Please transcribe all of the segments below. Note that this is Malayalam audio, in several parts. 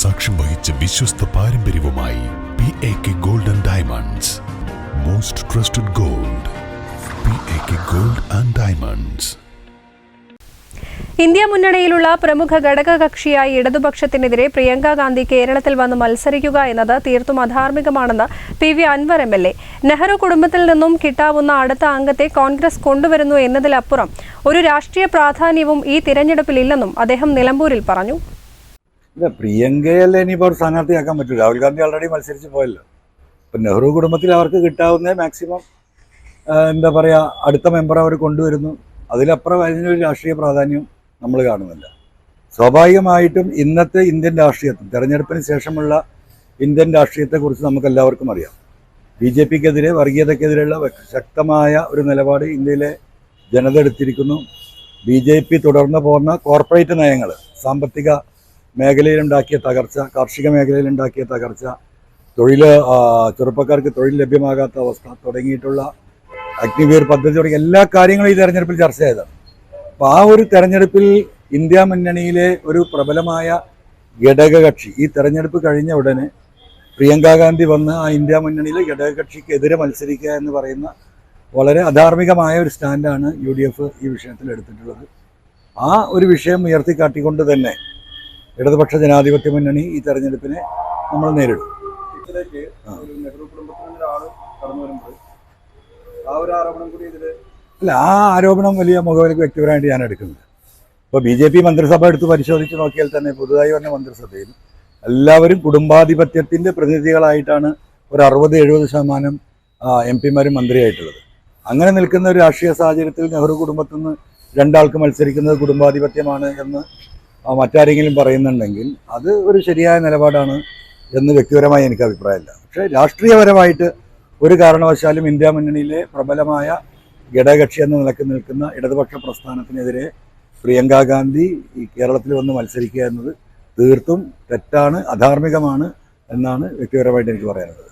സാക്ഷ്യം വഹിച്ച വിശ്വസ്ത പാരമ്പര്യവുമായി P A K gold and diamonds most trusted gold P A K gold and diamonds India മുന്നണിയിലുള്ള പ്രമുഖ ഘടകകക്ഷിയായി ഇടതുപക്ഷത്തിനെതിരെ പ്രിയങ്ക ഗാന്ധി കേരളത്തിൽ വന്ന് മത്സരിക്കുക എന്നത് തീർത്തും അധാർമികമാണെന്ന് P V Anvar M L A. Nehru കുടുംബത്തിൽ നിന്നും കിട്ടാവുന്ന അടുത്ത അംഗത്തെ കോൺഗ്രസ് കൊണ്ടുവരുന്നു എന്നതിലപ്പുറം ഒരു രാഷ്ട്രീയ പ്രാധാന്യവും ഈ തിരഞ്ഞെടുപ്പിലില്ലെന്നും അദ്ദേഹം നിലമ്പൂരിൽ പറഞ്ഞു. ഇല്ല പ്രിയങ്കയല്ലേ ഇനിയിപ്പോൾ അവർ സ്ഥാനാർത്ഥിയാക്കാൻ പറ്റൂ. രാഹുൽ ഗാന്ധി ഓൾറെഡി മത്സരിച്ച് പോയല്ലോ. ഇപ്പം നെഹ്റു കുടുംബത്തിൽ അവർക്ക് കിട്ടാവുന്ന മാക്സിമം എന്താ പറയുക അടുത്ത മെമ്പർ അവർ കൊണ്ടുവരുന്നു. അതിലപ്പുറം അതിനൊരു രാഷ്ട്രീയ പ്രാധാന്യം നമ്മൾ കാണുന്നില്ല. സ്വാഭാവികമായിട്ടും ഇന്നത്തെ ഇന്ത്യൻ രാഷ്ട്രീയത്തിൽ തെരഞ്ഞെടുപ്പിന് ശേഷമുള്ള ഇന്ത്യൻ രാഷ്ട്രീയത്തെക്കുറിച്ച് നമുക്ക് എല്ലാവർക്കും അറിയാം. ബി ജെ പിക്കെതിരെ വർഗീയതയ്ക്കെതിരെയുള്ള ശക്തമായ ഒരു നിലപാട് ഇന്ത്യയിലെ ജനത എടുത്തിരിക്കുന്നു. ബി ജെ പി തുടർന്ന് പോകുന്ന കോർപ്പറേറ്റ് നയങ്ങൾ സാമ്പത്തിക മേഖലയിലുണ്ടാക്കിയ തകർച്ച കാർഷിക മേഖലയിലുണ്ടാക്കിയ തകർച്ച തൊഴിൽ ചെറുപ്പക്കാർക്ക് തൊഴിൽ ലഭ്യമാകാത്ത അവസ്ഥ തുടങ്ങിയിട്ടുള്ള അഗ്നിവീർ പദ്ധതി തുടങ്ങിയ എല്ലാ കാര്യങ്ങളും ഈ തെരഞ്ഞെടുപ്പിൽ ചർച്ച അപ്പോൾ ആ ഒരു തെരഞ്ഞെടുപ്പിൽ ഇന്ത്യ മുന്നണിയിലെ ഒരു പ്രബലമായ ഘടകകക്ഷി ഈ തെരഞ്ഞെടുപ്പ് കഴിഞ്ഞ ഉടനെ പ്രിയങ്ക ഗാന്ധി വന്ന് ആ ഇന്ത്യ മുന്നണിയിലെ ഘടകകക്ഷിക്കെതിരെ മത്സരിക്കുക എന്ന് പറയുന്ന വളരെ അധാർമികമായ ഒരു സ്റ്റാൻഡാണ് യു ഡി എഫ് ഈ വിഷയത്തിൽ എടുത്തിട്ടുള്ളത്. ആ ഒരു വിഷയം ഉയർത്തിക്കാട്ടിക്കൊണ്ട് തന്നെ ഇടതുപക്ഷ ജനാധിപത്യ മുന്നണി ഈ തെരഞ്ഞെടുപ്പിനെ നമ്മൾ നേരിടും. അല്ല ആ ആരോപണം വലിയ മുഖവിലേക്ക് വ്യക്തിപരമായിട്ട് ഞാൻ എടുക്കുന്നത് ഇപ്പോൾ ബി ജെ പി മന്ത്രിസഭ എടുത്ത് പരിശോധിച്ച് നോക്കിയാൽ തന്നെ പുതുതായി വന്ന മന്ത്രിസഭയിൽ എല്ലാവരും കുടുംബാധിപത്യത്തിന്റെ പ്രതിനിധികളായിട്ടാണ് ഒരു അറുപത് എഴുപത് ശതമാനം എം പിമാരും മന്ത്രിയായിട്ടുള്ളത്. അങ്ങനെ നിൽക്കുന്ന ഒരു രാഷ്ട്രീയ സാഹചര്യത്തിൽ നെഹ്റു കുടുംബത്തിൽ നിന്ന് രണ്ടാൾക്ക് മത്സരിക്കുന്നത് കുടുംബാധിപത്യമാണ് എന്ന് മറ്റാരെങ്കിലും പറയുന്നുണ്ടെങ്കിൽ അത് ഒരു ശരിയായ നിലപാടാണ് എന്ന് വ്യക്തിപരമായി എനിക്ക് അഭിപ്രായമില്ല. പക്ഷേ രാഷ്ട്രീയപരമായിട്ട് ഒരു കാരണവശാലും ഇന്ത്യ മുന്നണിയിലെ പ്രബലമായ ഘടകകക്ഷി എന്ന നിലയ്ക്ക് നിൽക്കുന്ന ഇടതുപക്ഷ പ്രസ്ഥാനത്തിനെതിരെ പ്രിയങ്ക ഗാന്ധി ഈ കേരളത്തിൽ വന്ന് മത്സരിക്കുക എന്നത് തീർത്തും തെറ്റാണ് അധാർമികമാണ് എന്നാണ് വ്യക്തിപരമായിട്ട് എനിക്ക് പറയാനുള്ളത്.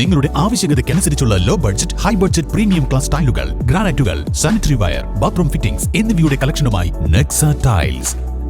നിങ്ങളുടെ ആവശ്യകതയ്ക്കനുസരിച്ചുള്ള low budget high budget premium class ടൈലുകൾ ഗ്രാനൈറ്റുകൾ സാനിറ്ററി വയർ ബാത്റൂം ഫിറ്റിംഗ്സ് എന്നിവയുടെ കളക്ഷനുമായി Nexa tiles